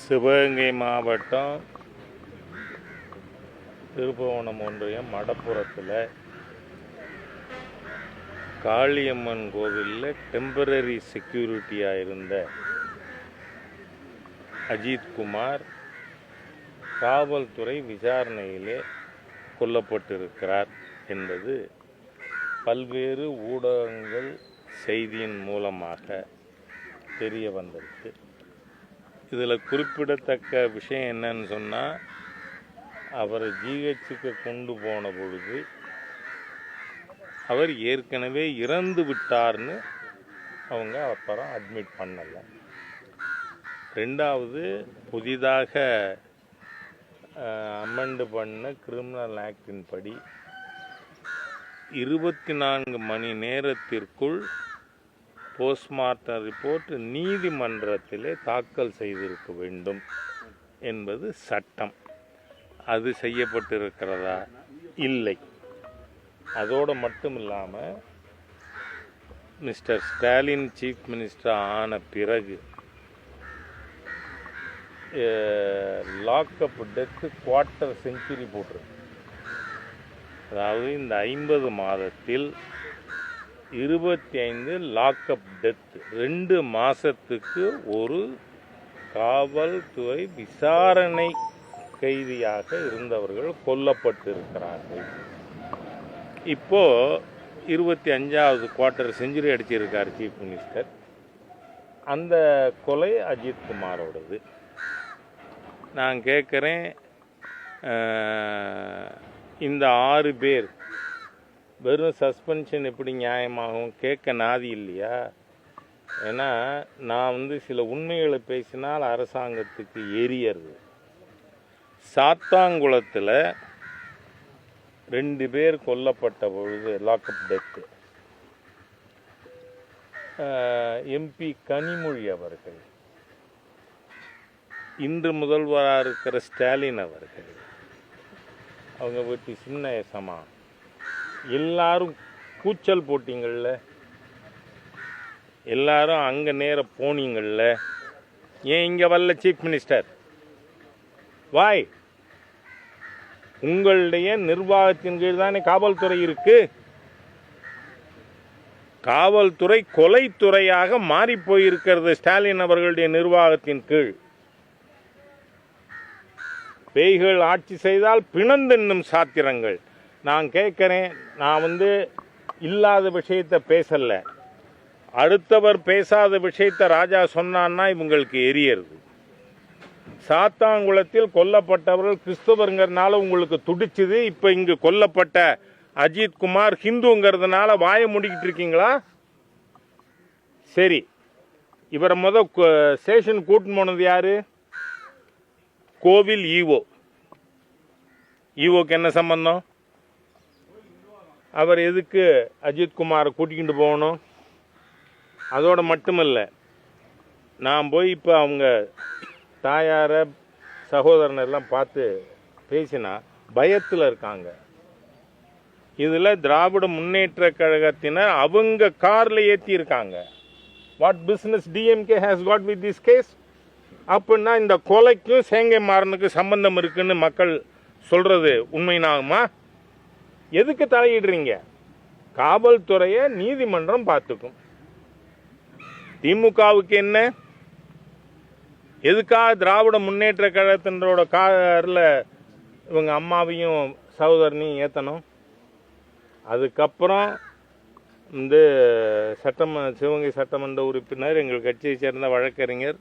சிவகங்கை மாவட்டம் திருப்புவனம் ஒன்றியம் மடப்புறத்தில். காளியம்மன் கோவிலில் டெம்பரரி செக்யூரிட்டியாக இருந்த அஜித்குமார் காவல்துறை விசாரணையிலே கொல்லப்பட்டிருக்கிறார் என்பது பல்வேறு ஊடகங்கள் செய்தியின் மூலமாக தெரிய வந்திருக்கு. இதில் குறிப்பிடத்தக்க விஷயம் என்னன்னு சொன்னால் அவரை ஜிஹெச்சுக்கு கொண்டு போன பொழுது அவர் ஏற்கனவே இறந்து விட்டார்னு அவங்க அப்புறம் அட்மிட் பண்ணலை. ரெண்டாவது புதிதாக அமெண்டு பண்ண கிரிமினல் ஆக்டின் படி இருபத்தி நான்கு மணி நேரத்திற்குள் போஸ்ட்மார்ட்டம் ரிப்போர்ட் நீதிமன்றத்திலே தாக்கல் செய்திருக்க வேண்டும் என்பது சட்டம். அது செய்யப்பட்டிருக்கிறதா? இல்லை. அதோடு மட்டும் இல்லாமல் மிஸ்டர் ஸ்டாலின் சீஃப் மினிஸ்டர் ஆன பிறகு லாக்அப் டெத்து குவார்ட்டர் செஞ்சுரி போட்டிருக்கு. அதாவது இந்த ஐம்பது மாதத்தில் இருபத்தி ஐந்து லாக்அப் டெத் ரெண்டு மாதத்துக்கு ஒரு காவல்துறை விசாரணை கைதியாக இருந்தவர்கள் கொல்லப்பட்டிருக்கிறார்கள். இப்போது இருபத்தி அஞ்சாவது குவார்ட்டர் செஞ்சுரி அடிச்சிருக்கார் சீஃப் மினிஸ்டர் அந்த கொலை அஜித் குமாரோடது. நான் கேட்குறேன் இந்த ஆறு பேர் வெறும் சஸ்பென்ஷன் எப்படி நியாயமாகும்? கேட்க நாதி இல்லையா? ஏன்னா நான் வந்து சில உண்மைகளை பேசினால் அரசாங்கத்துக்கு எரியறது சாத்தாங்குளத்தில் ரெண்டு பேர் கொல்லப்பட்ட பொழுது லாக்அப் டெத்து எம்பி கனிமொழி அவர்கள். இன்று முதல்வராக இருக்கிற ஸ்டாலின் அவர்கள். அவங்க வீட்டு சின்ன எசமா எல்லாரும் கூச்சல் போட்டிங்கள்ல. எல்லாரும் அங்கே நேர போனீங்கள்ல. ஏன் இங்கே வரல சீஃப் மினிஸ்டர் வாய் உங்களுடைய நிர்வாகத்தின் கீழ் தானே காவல்துறை இருக்கு? காவல்துறை கொலைத்துறையாக மாறி போயிருக்கிறது ஸ்டாலின் அவர்களுடைய நிர்வாகத்தின் கீழ். பேய்கள் ஆட்சி செய்தால் பிணந்தென்னும் சாத்திரங்கள். நான் கேட்குறேன் நான் வந்து இல்லாத விஷயத்தை பேசலை. அடுத்தவர் பேசாத விஷயத்தை ராஜா சொன்னான்னா இவங்களுக்கு எரியறது. சாத்தாங்குளத்தில் கொல்லப்பட்டவர்கள் கிறிஸ்தவருங்கிறதுனால உங்களுக்கு துடிச்சுது இப்போ இங்கு கொல்லப்பட்ட அஜித் குமார் ஹிந்துங்கிறதுனால வாய முடிக்கிட்டு இருக்கீங்களா? சரி. இவரை முத ஸ்டேஷன் கூட்டின்னு போனது யாரு? கோவில் ஈவோ. ஈவோக்கு என்ன சம்பந்தம்? அவர் எதுக்கு அஜித்குமாரை கூட்டிக்கிட்டு போகணும்? அதோடு மட்டுமல்ல நான் போய் இப்போ அவங்க தாயாரை சகோதரனெல்லாம் பார்த்து பேசினா பயத்தில் இருக்காங்க. இதில் திராவிட முன்னேற்ற கழகத்தினர் அவங்க காரில் ஏற்றியிருக்காங்க what business DMK has got with this case அப்படின்னா இந்த கொலைக்கும் சேங்கை மாறனுக்கும் சம்பந்தம் இருக்குன்னு மக்கள் சொல்கிறது உண்மைனாகுமா? எதுக்கு தலையிடுறீங்க? காவல்துறையை நீதிமன்றம் பார்த்துக்கும். திமுகவுக்கு என்ன? எதுக்காக திராவிட முன்னேற்ற கழகத்தினரோட காரில் இவங்க அம்மாவையும் சகோதரனையும் ஏற்றணும் அதுக்கப்புறம் வந்து சட்டம சிவகங்கை சட்டமன்ற உறுப்பினர் எங்கள் கட்சியை சேர்ந்த வழக்கறிஞர்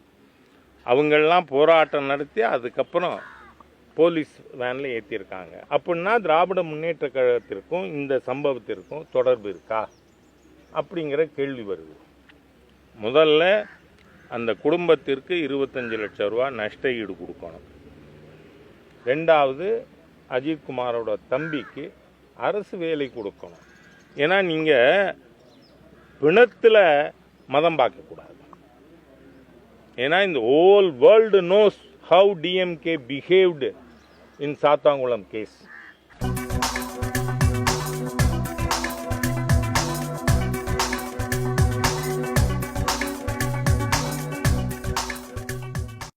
அவங்கெல்லாம் போராட்டம் நடத்தி அதுக்கப்புறம் போலீஸ் வேனில் ஏற்றிருக்காங்க அப்படின்னா திராவிட முன்னேற்ற கழகத்திற்கும் இந்த சம்பவத்திற்கும் தொடர்பு இருக்கா? அப்படிங்கிற கேள்வி வருது. முதல்ல அந்த குடும்பத்திற்கு இருபத்தஞ்சு லட்சம் ரூபா நஷ்ட ஈடு கொடுக்கணும். ரெண்டாவது அஜித்குமாரோட தம்பிக்கு அரசு வேலை கொடுக்கணும். ஏன்னா நீங்கள் பிணத்தில் மதம் பார்க்கக்கூடாது ஏன்னா இந்த whole world knows how DMK behaved in Sathankulam case.